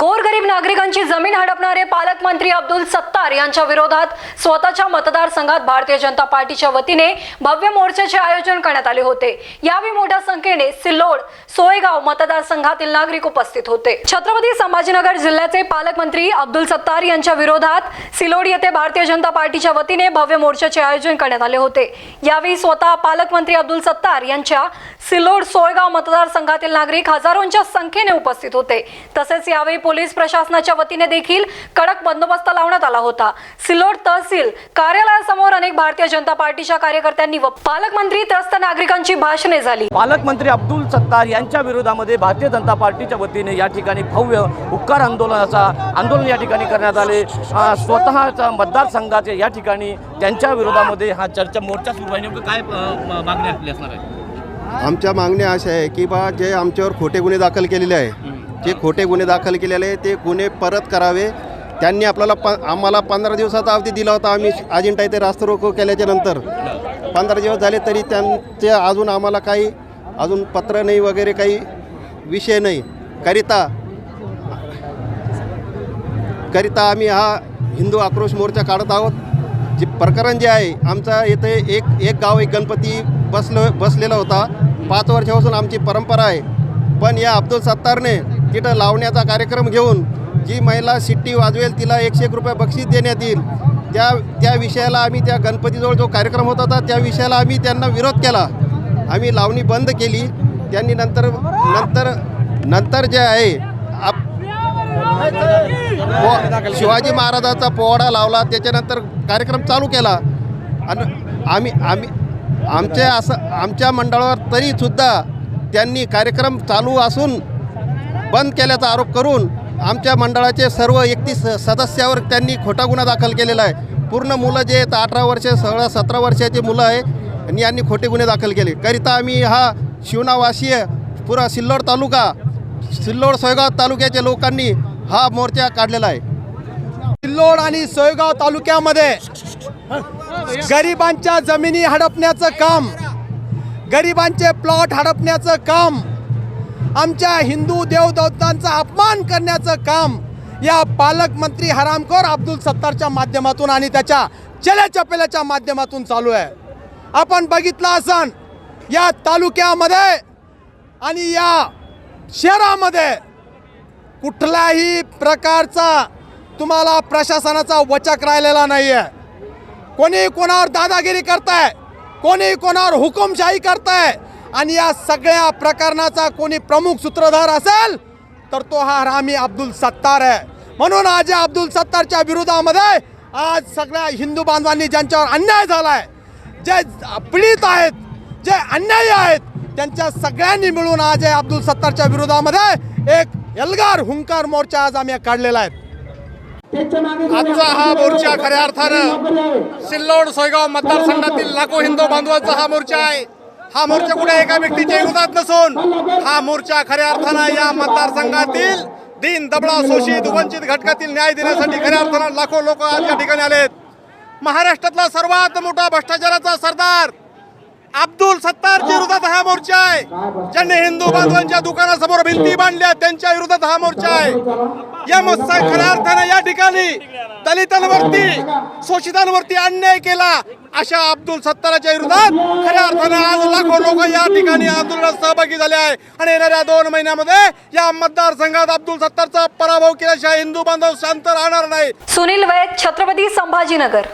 गोरगरीब नागरिकांची जमीन हडपणारे पालकमंत्री अब्दुल सत्तार यांच्या विरोधात स्वतःच्या मतदारसंघात भारतीय जनता पार्टीच्या वतीने भव्य मोर्चाचे आयोजन करण्यात आले होते. यावेळी मोठ्या संख्येने सिल्लोड सोयगाव मतदारसंघातील नागरिक उपस्थित होते. छत्रपती संभाजीनगर जिल्ह्याचे पालकमंत्री अब्दुल सत्तार यांच्या विरोधात सिलोड येथे भारतीय जनता पार्टीच्या वतीने भव्य मोर्चाचे आयोजन करण्यात आले होते. यावेळी स्वतः पालकमंत्री अब्दुल सत्तार यांच्या सिलोड सोयगाव मतदारसंघातील नागरिक हजारोंच्या संख्येने उपस्थित होते. तसेच यावेळी पोलीस प्रशासनाच्या वतीने देखील कडक बंदोबस्त लावण्यात आला होता. सिल्लोड तहसील कार्यालयासमोर अनेक भारतीय जनता पार्टीच्या कार्यकर्त्यांनी व पालकमंत्री त्रस्त नागरिकांची भाषणे झाली. पालकमंत्री अब्दुल सत्तार यांच्या विरोधामध्ये भारतीय जनता पार्टीच्या वतीने या ठिकाणी भव्य उपकार आंदोलनाचा आंदोलन या ठिकाणी करण्यात आले. स्वतःच्या मतदारसंघाचे या ठिकाणी त्यांच्या विरोधामध्ये हा चर्चा मोर्चा सुरू आहे. नेमकं काय मागणी आपली असणार आहे? आमच्या मागण्या अशा आहे की बा जे आमच्यावर खोटे गुन्हे दाखल केलेले आहे जे खोटे गुन्हे दाखल केलेले आहे ते गुन्हे परत करावे. त्यांनी आपल्याला प आम्हाला पंधरा दिवसाचा अवधी दिला होता आम्ही अजिंठा इथे रास्ता रोको केल्याच्यानंतर. पंधरा दिवस झाले तरी त्यांचे अजून आम्हाला काही अजून पत्र नाही वगैरे काही विषय नाही. करिता करिता आम्ही हा हिंदू आक्रोश मोर्चा काढत आहोत. जे प्रकरण जे आहे आमचा येथे एक एक गाव एक गणपती बसलं बसलेला होता. पाच वर्षापासून आमची परंपरा आहे. पण या अब्दुल सत्तारने तिथं लावण्याचा कार्यक्रम घेऊन जी महिला शिट्टी वाजवेल तिला एकशे एक रुपये बक्षीस देण्यात येईल. त्या त्या विषयाला आम्ही त्या गणपतीजवळ जो कार्यक्रम होत होता त्या विषयाला आम्ही त्यांना विरोध केला. आम्ही लावणी बंद केली. त्यांनी नंतर नंतर नंतर जे आहे आप पो- शिवाजी महाराजाचा पोवाडा लावला. त्याच्यानंतर कार्यक्रम चालू केला. आणि आम्ही आम्ही आमच्या असं आमच्या मंडळावर तरीसुद्धा त्यांनी कार्यक्रम चालू असून बंद केल्याचा आरोप करून आमच्या मंडळाचे सर्व एकतीस सदस्यावर त्यांनी खोटा गुन्हा दाखल केलेला आहे. पूर्ण मुलं जे आहेत अठरा वर्ष सोळा सतरा वर्षाची मुलं आहे आणि यांनी खोटे गुन्हे दाखल केले. करिता आम्ही हा शिवनावासीय पुरा सिल्लोड तालुका सिल्लोड सोयगाव तालुक्याच्या लोकांनी हा मोर्चा काढलेला आहे. सिल्लोड आणि सोयगाव तालुक्यामध्ये गरिबांच्या जमिनी हडपण्याचं काम गरिबांचे प्लॉट हडपण्याचं काम आमच्या हिंदू देवदेवतांचा अपमान करण्याचं काम या पालकमंत्री हरामखोर अब्दुल सत्तारच्या माध्यमातून आणि त्याच्या चेल्याचपेल्याच्या माध्यमातून चालू आहे. आपण बघितलं असन या तालुक्यामध्ये आणि या शहरामध्ये कुठल्याही प्रकारचा तुम्हाला प्रशासनाचा वचक राहिलेला नाही आहे कोणी कोणावर दादागिरी करताय कोणी कोणावर हुकुमशाही करताय आणि या सगळ्या प्रकरणाचा कोणी प्रमुख सूत्रधार असेल तर तो हा रामी अब्दुल सत्तार आहे. म्हणून आज या अब्दुल सत्तारच्या विरोधामध्ये आज सगळ्या हिंदू बांधवांनी ज्यांच्यावर अन्याय झाला आहे जे पीडित आहेत जे अन्यायी आहेत त्यांच्या सगळ्यांनी मिळून आज या अब्दुल सत्तारच्या विरोधामध्ये एक एल्गार हुंकार मोर्चा आज आम्ही काढलेला आहे. आजचा हा मोर्चा खऱ्या अर्थानं सिल्लोड सोयगाव मतदारसंघातील लाखो हिंदू बांधवांचा हा मोर्चा आहे. हा मोर्चा कुठे एका व्यक्तीच्या विरोधात नसून. हा मोर्चा खऱ्या अर्थानं या मतदारसंघातील दिन दबळा शोषित वंचित घटकातील न्याय देण्यासाठी खऱ्या अर्थानं लाखो लोक आज या ठिकाणी आलेत. महाराष्ट्रातला सर्वात मोठा भ्रष्टाचाराचा सरदार अब्दुल सत्तारच्या विरोधात हा मोर्चा आहे. ज्यांनी हिंदू बांधवांच्या दुकानासमोर भिंती बांधल्या त्यांच्या विरोधात हा मोर्चा आहे. या मस्त खऱ्या अर्थानं या ठिकाणी दलितांवरती शोषितांवरती अन्याय केला. अशा अब्दुल सत्ताराच्या विरोधात खऱ्या अर्थानं आज लाखो लोक या ठिकाणी आंदोलनात सहभागी झाले आहे. आणि येणाऱ्या दोन महिन्यामध्ये या मतदारसंघात अब्दुल सत्तारचा पराभव केल्याशिवाय हिंदू बांधव शांत राहणार नाही सुनील वैद छत्रपती संभाजीनगर.